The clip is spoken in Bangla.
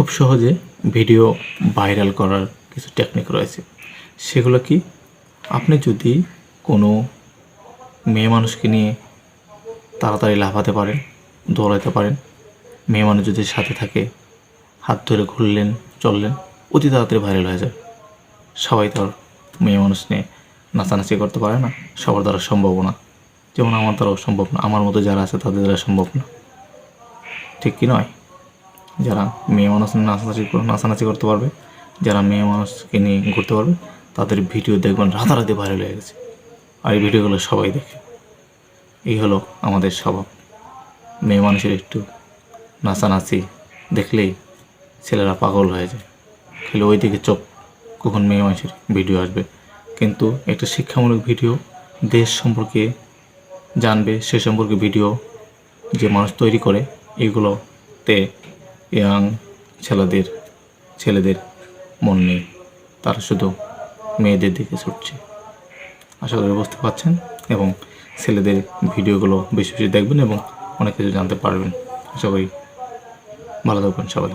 খুব সহজে ভিডিও ভাইরাল করার কিছু টেকনিক রয়েছে। সেগুলো কি? আপনি যদি কোনো মেয়ে মানুষকে নিয়ে তাড়াতাড়ি লাফাতে পারেন দৌড়াতে পারেন, মেয়ে মানুষ যদি সাথে থাকে, হাত ধরে ঘুরলেন, চললেন, অতি তাড়াতাড়ি ভাইরাল হয়ে যায় সবাই তো আর মেয়ে মানুষ নিয়ে নাচানাচি করতে পারে না, সবার দ্বারা সম্ভব না। যেমন আমার দ্বারাও সম্ভব না, আমার মতো যারা আছে তাদের দ্বারা সম্ভব না। ঠিক কি নয়? যারা মেয়ে মানুষ নাচানাচি নাচানাচি করতে পারবে, যারা মেয়ে মানুষকে নিয়ে ঘুরতে পারবে, তাদের ভিডিও দেখবেন রাতারাতি ভাইরাল হয়ে গেছে। আর এই ভিডিওগুলো সবাই দেখে। এই হলো আমাদের স্বভাব। মেয়ে মানুষের একটু নাচানাচি দেখলেই ছেলেরা পাগল হয়ে যায়। খালি ওই দিকে চোখ, কখন মেয়ে মানুষের ভিডিও আসবে। কিন্তু একটা শিক্ষামূলক ভিডিও দেশ সম্পর্কে জানবে, সে সম্পর্কে ভিডিও যে মানুষ তৈরি করে, এগুলোতে ইয়াং ছেলেদের ছেলেদের মন নেই। তারা শুধু মেয়েদের দিকে ছুটছে। আশা করি বুঝতে পারছেন এবং ছেলেদের ভিডিওগুলো বেশি বেশি দেখবেন এবং অনেক কিছু জানতে পারবেন। আশা করি ভালো থাকবেন সবাই।